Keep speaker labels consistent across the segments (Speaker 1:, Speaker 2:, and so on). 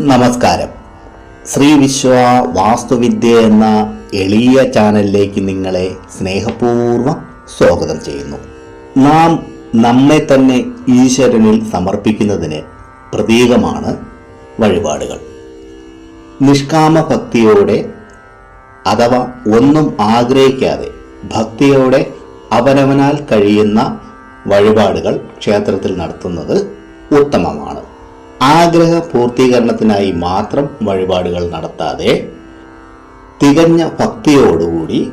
Speaker 1: നമസ്കാരം. ശ്രീ വിശ്വ വാസ്തുവിദ്യ എന്ന എളിയ ചാനലിലേക്ക് നിങ്ങളെ സ്നേഹപൂർവം സ്വാഗതം ചെയ്യുന്നു. നാം നമ്മെ തന്നെ ഈശ്വരനിൽ സമർപ്പിക്കുന്നതിന് പ്രതീകമാണ് വഴിപാടുകൾ. നിഷ്കാമ ഭക്തിയോടെ അഥവാ ഒന്നും ആഗ്രഹിക്കാതെ ഭക്തിയോടെ അവനവനാൽ കഴിയുന്ന വഴിപാടുകൾ ക്ഷേത്രത്തിൽ നടത്തുന്നത് ഉത്തമമാണ്. ആഗ്രഹ പൂർത്തീകരണത്തിനായി മാത്രം വഴിപാടുകൾ നടത്താതെ തികഞ്ഞ ഭക്തിയോടുകൂടി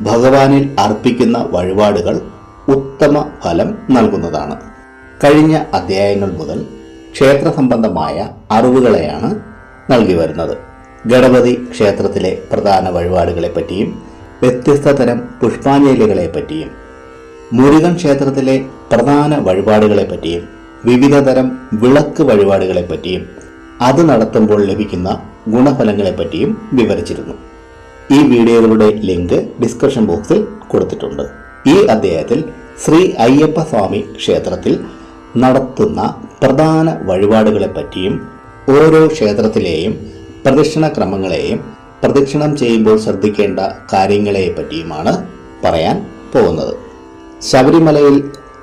Speaker 1: ഭഗവാനിൽ അർപ്പിക്കുന്ന വഴിപാടുകൾ ഉത്തമ ഫലം നൽകുന്നതാണ്. കഴിഞ്ഞ അധ്യായങ്ങൾ മുതൽ ക്ഷേത്ര സംബന്ധമായ അറിവുകളെയാണ് നൽകി വരുന്നത്. ഗണപതി ക്ഷേത്രത്തിലെ പ്രധാന വഴിപാടുകളെ പറ്റിയും വ്യത്യസ്ത തരം പുഷ്പാഞ്ജലികളെ പറ്റിയും മുരുകൻ ക്ഷേത്രത്തിലെ പ്രധാന വഴിപാടുകളെ പറ്റിയും വിവിധ തരം വിളക്ക് വഴിപാടുകളെ പറ്റിയും അത് നടത്തുമ്പോൾ ലഭിക്കുന്ന ഗുണഫലങ്ങളെ പറ്റിയും വിവരിച്ചിരുന്നു. ഈ വീഡിയോകളുടെ ലിങ്ക് ഡിസ്ക്രിപ്ഷൻ ബോക്സിൽ കൊടുത്തിട്ടുണ്ട്. ഈ അധ്യായത്തിൽ ശ്രീ അയ്യപ്പ സ്വാമി ക്ഷേത്രത്തിൽ നടത്തുന്ന പ്രധാന വഴിപാടുകളെ പറ്റിയും ഓരോ ക്ഷേത്രത്തിലെയും പ്രദക്ഷിണ ക്രമങ്ങളെയും പ്രദക്ഷിണം ചെയ്യുമ്പോൾ ശ്രദ്ധിക്കേണ്ട കാര്യങ്ങളെ പറ്റിയുമാണ് പറയാൻ പോകുന്നത്. ശബരിമലയിൽ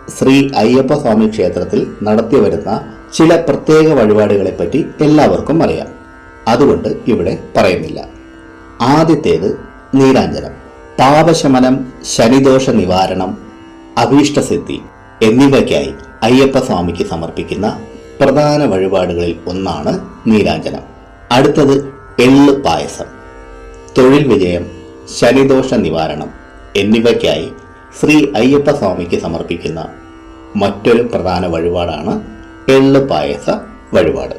Speaker 1: ശ്രീ അയ്യപ്പ സ്വാമി ക്ഷേത്രത്തിൽ നടത്തി വരുന്ന ചില പ്രത്യേക വഴിപാടുകളെ പറ്റി എല്ലാവർക്കും അറിയാം. അതുകൊണ്ട് ഇവിടെ പറയുന്നില്ല. ആദ്യത്തേത് നീരാഞ്ജനം പാപശമനം ശനിദോഷ നിവാരണം അഭീഷ്ടസിദ്ധി എന്നിവയ്ക്കായി അയ്യപ്പ സ്വാമിക്ക് സമർപ്പിക്കുന്ന പ്രധാന വഴിപാടുകളിൽ ഒന്നാണ് നീരാഞ്ജനം അടുത്തത് എള്ള് പായസം. തൊഴിൽ വിജയം ശനിദോഷ നിവാരണം എന്നിവയ്ക്കായി ശ്രീ അയ്യപ്പ സ്വാമിക്ക് സമർപ്പിക്കുന്ന മറ്റൊരു പ്രധാന വഴിപാടാണ് എള്ള് പായസ വഴിപാട്.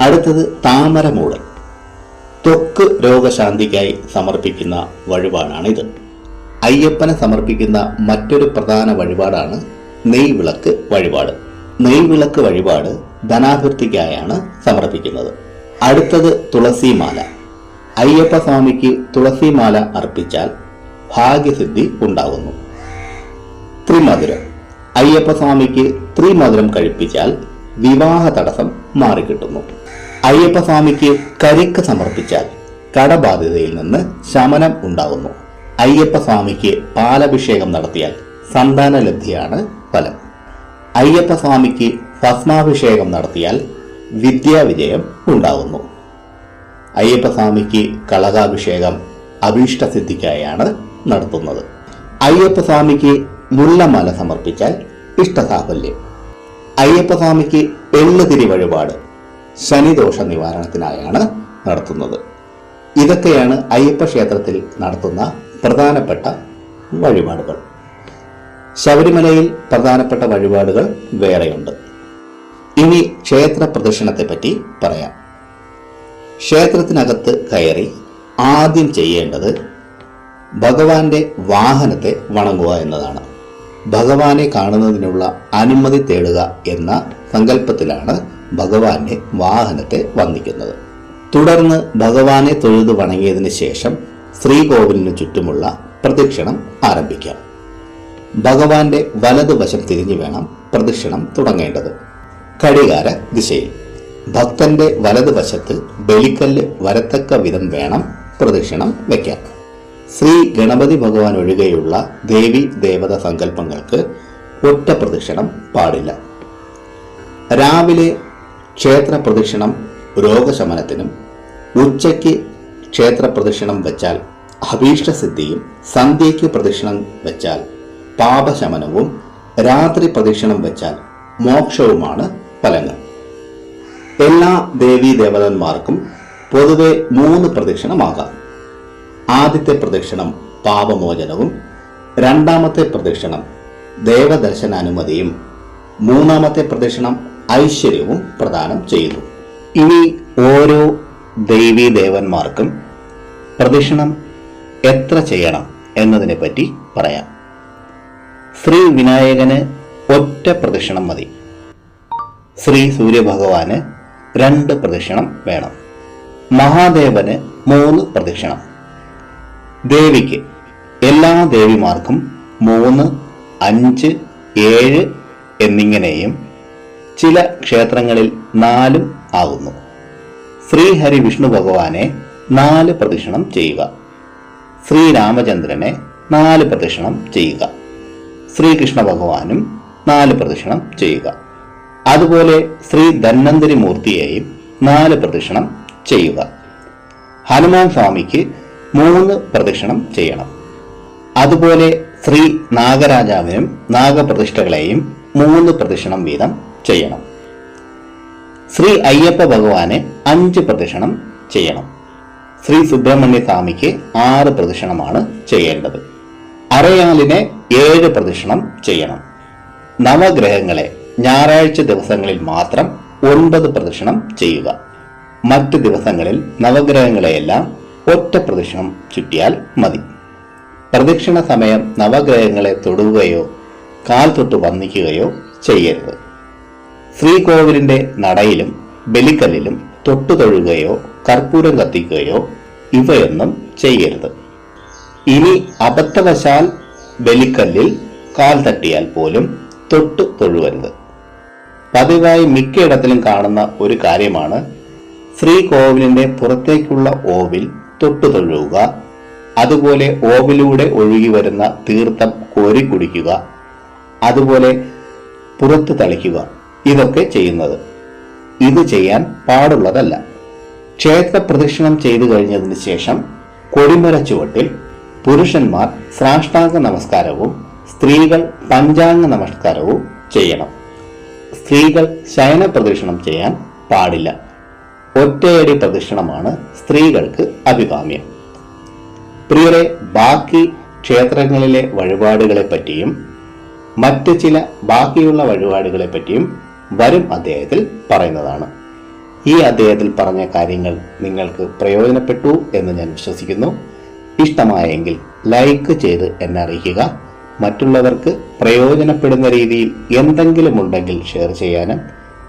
Speaker 1: അടുത്തത് താമരമൂളൻ ത്വക്ക് രോഗശാന്തിക്കായി സമർപ്പിക്കുന്ന വഴിപാടാണ് ഇത് അയ്യപ്പനെ സമർപ്പിക്കുന്ന മറ്റൊരു പ്രധാന വഴിപാടാണ് നെയ് വിളക്ക് വഴിപാട്. നെയ് വിളക്ക് വഴിപാട് ധനാഭിവൃദ്ധിക്കായാണ് സമർപ്പിക്കുന്നത്. അടുത്തത് തുളസിമാല. അയ്യപ്പ സ്വാമിക്ക് തുളസിമാല അർപ്പിച്ചാൽ ഭാഗ്യസിദ്ധി ഉണ്ടാകുന്നു. ത്രിമധുരം. അയ്യപ്പസ്വാമിക്ക് ത്രിമധുരം കഴിപ്പിച്ചാൽ വിവാഹ തടസ്സം മാറിക്കിട്ടുന്നു. അയ്യപ്പസ്വാമിക്ക് കരിക്ക് സമർപ്പിച്ചാൽ കടബാധ്യതയിൽ നിന്ന് ശമനം ഉണ്ടാകുന്നു. അയ്യപ്പസ്വാമിക്ക് പാലഭിഷേകം നടത്തിയാൽ സന്താനലബ്ധിയാണ് ഫലം. അയ്യപ്പസ്വാമിക്ക് ഭസ്മാഭിഷേകം നടത്തിയാൽ വിദ്യാവിജയം ഉണ്ടാകുന്നു. അയ്യപ്പസ്വാമിക്ക് കളകാഭിഷേകം അഭീഷ്ടസിദ്ധിക്കായാണ് നടത്തുന്നത്. അയ്യപ്പ സ്വാമിക്ക് മുല്ലമാല സമർപ്പിച്ചാൽ ഇഷ്ടസാഫല്യം. അയ്യപ്പസ്വാമിക്ക് എള്ളുതിരി വഴിപാട് ശനിദോഷ നിവാരണത്തിനായാണ് നടത്തുന്നത്. ഇതൊക്കെയാണ് അയ്യപ്പ ക്ഷേത്രത്തിൽ നടത്തുന്ന പ്രധാനപ്പെട്ട വഴിപാടുകൾ. ശബരിമലയിൽ പ്രധാനപ്പെട്ട വഴിപാടുകൾ വേറെയുണ്ട്. ഇനി ക്ഷേത്ര പ്രദക്ഷിണത്തെ പറ്റി പറയാം. ക്ഷേത്രത്തിനകത്ത് കയറി ആദ്യം ചെയ്യേണ്ടത് ഭഗവാന്റെ വാഹനത്തെ വണങ്ങുക എന്നതാണ്. ഭഗവാനെ കാണുന്നതിനുള്ള അനുമതി തേടുക എന്ന സങ്കല്പത്തിലാണ് ഭഗവാന്റെ വാഹനത്തെ വന്ദിക്കുന്നത്. തുടർന്ന് ഭഗവാനെ തൊഴുതു വണങ്ങിയതിന് ശേഷം ശ്രീകോവിലിന് ചുറ്റുമുള്ള പ്രദക്ഷിണം ആരംഭിക്കാം. ഭഗവാന്റെ വലതുവശം തിരിഞ്ഞു വേണം പ്രദക്ഷിണം തുടങ്ങേണ്ടത്. ഘടികാര ദിശയിൽ. ഭക്തന്റെ വലതുവശത്ത് ബലിക്കല്ല് വരത്തക്ക വിധം വേണം പ്രദക്ഷിണം വയ്ക്കാൻ ശ്രീ ഗണപതി ഭഗവാൻ ഒഴികെയുള്ള ദേവി ദേവത സങ്കല്പങ്ങൾക്ക് ഒറ്റ പ്രദക്ഷിണം പാടില്ല. രാവിലെ ക്ഷേത്ര പ്രദക്ഷിണം രോഗശമനത്തിനും ഉച്ചയ്ക്ക് ക്ഷേത്ര പ്രദക്ഷിണം വെച്ചാൽ അഭീഷ്ടസിദ്ധിയും സന്ധ്യയ്ക്ക് പ്രദക്ഷിണം വെച്ചാൽ പാപശമനവും രാത്രി പ്രദക്ഷിണം വെച്ചാൽ മോക്ഷവുമാണ് ഫലങ്ങൾ. എല്ലാ ദേവീ ദേവതന്മാർക്കും പൊതുവെ മൂന്ന് പ്രദക്ഷിണമാകാം ആദ്യത്തെ പ്രദക്ഷിണം പാപമോചനവും രണ്ടാമത്തെ പ്രദക്ഷിണം ദേവദർശനാനുമതിയും മൂന്നാമത്തെ പ്രദക്ഷിണം ഐശ്വര്യവും പ്രദാനം ചെയ്യുന്നു. ഇനി ഓരോ ദേവീ ദേവന്മാർക്കും പ്രദക്ഷിണം എത്ര ചെയ്യണം എന്നതിനെ പറ്റി പറയാം. ശ്രീ വിനായകന് ഒറ്റ പ്രദക്ഷിണം മതി. ശ്രീ സൂര്യഭഗവാന് രണ്ട് പ്രദക്ഷിണം വേണം. മഹാദേവന് മൂന്ന് പ്രദക്ഷിണം. ദേവിക്ക്. എല്ലാ ദേവിമാർക്കും മൂന്ന് അഞ്ച് ഏഴ് എന്നിങ്ങനെയും ചില ക്ഷേത്രങ്ങളിൽ നാലും ആകുന്നു. ശ്രീഹരി വിഷ്ണു ഭഗവാനെ നാല് പ്രദക്ഷിണം ചെയ്യുക. ശ്രീരാമചന്ദ്രനെ നാല് പ്രദക്ഷിണം ചെയ്യുക. ശ്രീകൃഷ്ണ ഭഗവാനും നാല് പ്രദക്ഷിണം ചെയ്യുക. അതുപോലെ ശ്രീ ധന്വന്തരി മൂർത്തിയെയും നാല് പ്രദക്ഷിണം ചെയ്യുക. ഹനുമാൻ സ്വാമിക്ക് മൂന്ന് പ്രദക്ഷിണം ചെയ്യണം. അതുപോലെ ശ്രീ നാഗരാജാവിനും നാഗപ്രതിഷ്ഠകളെയും മൂന്ന് പ്രദക്ഷിണം വീതം ചെയ്യണം. ശ്രീ അയ്യപ്പ ഭഗവാനെ അഞ്ച് പ്രദക്ഷിണം ചെയ്യണം. ശ്രീ സുബ്രഹ്മണ്യ സ്വാമിക്ക് ആറ് പ്രദക്ഷിണമാണ് ചെയ്യേണ്ടത്. അരയാലിനെ ഏഴ് പ്രദക്ഷിണം ചെയ്യണം. നവഗ്രഹങ്ങളെ ഞായറാഴ്ച ദിവസങ്ങളിൽ മാത്രം ഒൻപത് പ്രദക്ഷിണം ചെയ്യുക. മറ്റ് ദിവസങ്ങളിൽ നവഗ്രഹങ്ങളെയെല്ലാം ഒറ്റ പ്രദക്ഷിണം ചുറ്റിയാൽ മതി. പ്രദക്ഷിണ സമയം നവഗ്രഹങ്ങളെ തൊടുകയോ കാൽ തൊട്ട് വന്ദിക്കുകയോ ചെയ്യരുത്. ശ്രീകോവിലിന്റെ നടയിലും ബലിക്കല്ലിലും തൊട്ടു തൊഴുകയോ കർപ്പൂരം കത്തിക്കുകയോ ഇവയൊന്നും ചെയ്യരുത്. ഇനി അബദ്ധവശാൽ ബലിക്കല്ലിൽ കാൽ തട്ടിയാൽ പോലും തൊട്ടു തൊഴുവരുത്. പതിവായി മിക്കയിടത്തിലും കാണുന്ന ഒരു കാര്യമാണ് ശ്രീകോവിലിന്റെ പുറത്തേക്കുള്ള ഓവിൽ തൊട്ടു തൊഴുക അതുപോലെ ഓവിലൂടെ ഒഴുകി വരുന്ന തീർത്ഥം കോരി കുടിക്കുക. അതുപോലെ പുറത്ത് തളിക്കുക. ഇതൊക്കെ ചെയ്യുന്നത്. ഇത് ചെയ്യാൻ പാടുള്ളതല്ല. ക്ഷേത്ര പ്രദക്ഷിണം ചെയ്തു കഴിഞ്ഞതിന് ശേഷം കൊടിമര ചുവട്ടിൽ പുരുഷന്മാർ സാഷ്ടാംഗ നമസ്കാരവും സ്ത്രീകൾ പഞ്ചാംഗ നമസ്കാരവും ചെയ്യണം. സ്ത്രീകൾ ശയന പ്രദക്ഷിണം ചെയ്യാൻ പാടില്ല. ഒറ്റയടി പ്രദക്ഷിണമാണ് സ്ത്രീകൾക്ക് അഭികാമ്യം. പ്രിയരെ ബാക്കി ക്ഷേത്രങ്ങളിലെ വഴിപാടുകളെ പറ്റിയും മറ്റ് ചില ബാക്കിയുള്ള വഴിപാടുകളെ പറ്റിയും വരും അദ്ദേഹത്തിൽ പറയുന്നതാണ്. ഈ അദ്ദേഹത്തിൽ പറഞ്ഞ കാര്യങ്ങൾ നിങ്ങൾക്ക് പ്രയോജനപ്പെട്ടു എന്ന് ഞാൻ വിശ്വസിക്കുന്നു. ഇഷ്ടമായെങ്കിൽ ലൈക്ക് ചെയ്ത് എന്നെ അറിയിക്കുക. മറ്റുള്ളവർക്ക് പ്രയോജനപ്പെടുന്ന രീതിയിൽ എന്തെങ്കിലും ഉണ്ടെങ്കിൽ ഷെയർ ചെയ്യാനും